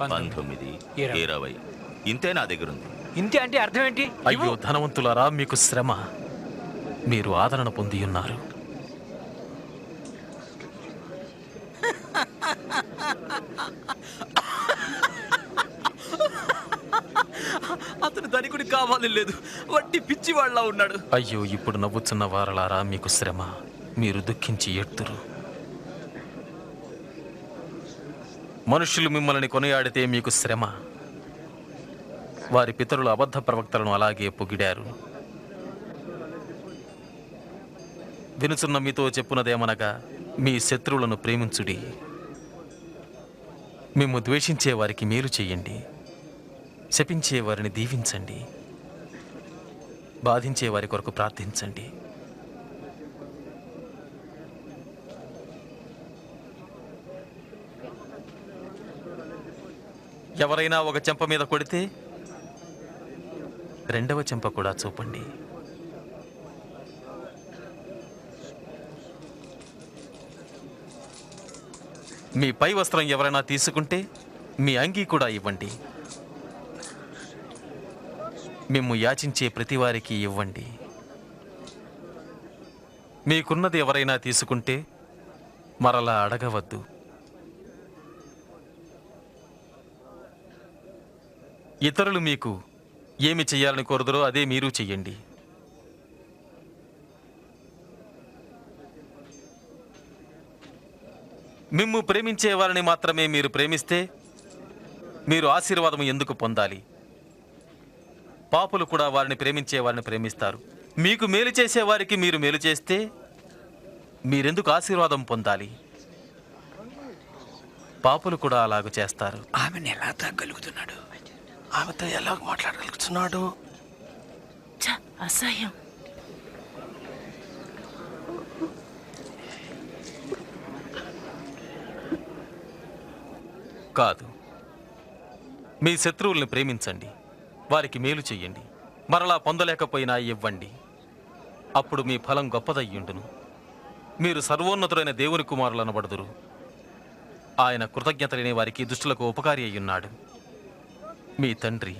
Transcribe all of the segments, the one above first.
పంతొమ్మిది. ఇరవై. ఇంతే నా దగ్గర ఉంది ఇంతే అంటే అర్థం ఏంటి అయ్యో ధనవంతులారా మీకు శ్రమ. మీరు ఆదరణ పొంది ఉన్నారు. అతను ధనికుడు కావాలని లేదు. వట్టి పిచ్చి వాళ్ళ ఉన్నాడు. అయ్యో ఇప్పుడు నవ్వుచున్న వారలారా మీకు శ్రమ. మీరు దుఃఖించి ఎడుతురు. మనుషులు మిమ్మల్ని కొనియాడితే మీకు శ్రమ. వారి పితరులు అబద్ధ ప్రవక్తలను అలాగే పొగిడారు. వినుచున్న మీతో చెప్పునదేమనగా మీ శత్రువులను ప్రేమించుడి. మేము ద్వేషించే వారికి మేలు చేయండి. శపించే వారిని దీవించండి. బాధించే వారి కొరకు ప్రార్థించండి. ఎవరైనా ఒక చెంప మీద కొడితే రెండవ చెంప కూడా చూపండి. మీ పై వస్త్రం ఎవరైనా తీసుకుంటే మీ అంగీ కూడా ఇవ్వండి. మేము యాచించే ప్రతివారికి ఇవ్వండి. మీకున్నది ఎవరైనా తీసుకుంటే మరలా అడగవద్దు. ఇతరులు మీకు ఏమి చేయాలని కోరుదరో అదే మీరు చెయ్యండి. మిమ్ము ప్రేమించే వారిని మాత్రమే మీరు ప్రేమిస్తే మీరు ఆశీర్వాదం ఎందుకు పొందాలి? పాపులు కూడా వారిని ప్రేమించే వారిని ప్రేమిస్తారు. మీకు మేలు చేసే వారికి మీరు మేలు చేస్తే మీరెందుకు ఆశీర్వాదం పొందాలి? పాపులు కూడా అలాగ చేస్తారు. ఆమెను ఎలా తగ్గలుగుతున్నాడు? ఆమెతో ఎలా మాట్లాడగలుగుతున్నాడు. ఛ, అసహ్యం. కాదు. మీ శత్రువుల్ని ప్రేమించండి. వారికి మేలు చెయ్యండి. మరలా పొందలేకపోయినా ఇవ్వండి. అప్పుడు మీ ఫలం గొప్పదయ్యుండును. మీరు సర్వోన్నతుడైన దేవుని కుమారులు అనబడుదురు ఆయన కృతజ్ఞత లేని వారికి దుష్టులకు ఉపకారి అయ్యున్నాడు. మీ తండ్రి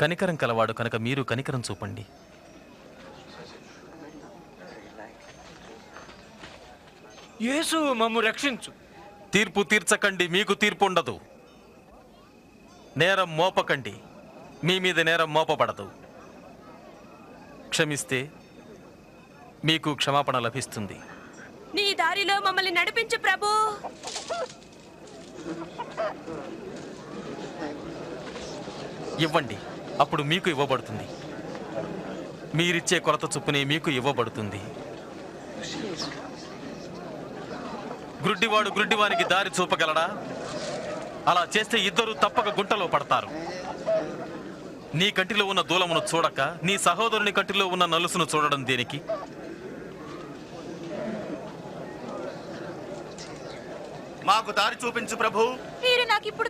కనికరం కలవాడు కనుక మీరు కనికరం చూపండి. యేసు మమ్ము రక్షించు. తీర్పు తీర్చకండి మీకు తీర్పు ఉండదు. నేరం మోపకండి మీ మీద నేరం మోపబడదు. క్షమిస్తే మీకు క్షమాపణ లభిస్తుంది. నీ దారిలో మమ్మల్ని నడిపించు ప్రభు. ఇవ్వండి. అప్పుడు మీకు ఇవ్వబడుతుంది. మీరిచ్చే కొలత చొప్పునే మీకు ఇవ్వబడుతుంది. గ్రుడ్డివాడు గ్రుడ్డివానికి దారి చూపగలడా? అలా చేస్తే ఇద్దరు తప్పక గుంటలో పడతారు. నీ కంటిలో ఉన్న దూలమును చూడక నీ సహోదరుని కంటిలో ఉన్న నలుసును చూడడం దేనికి? మాకు దారి చూపించు ప్రభు. మీరు నాకు ఇప్పుడు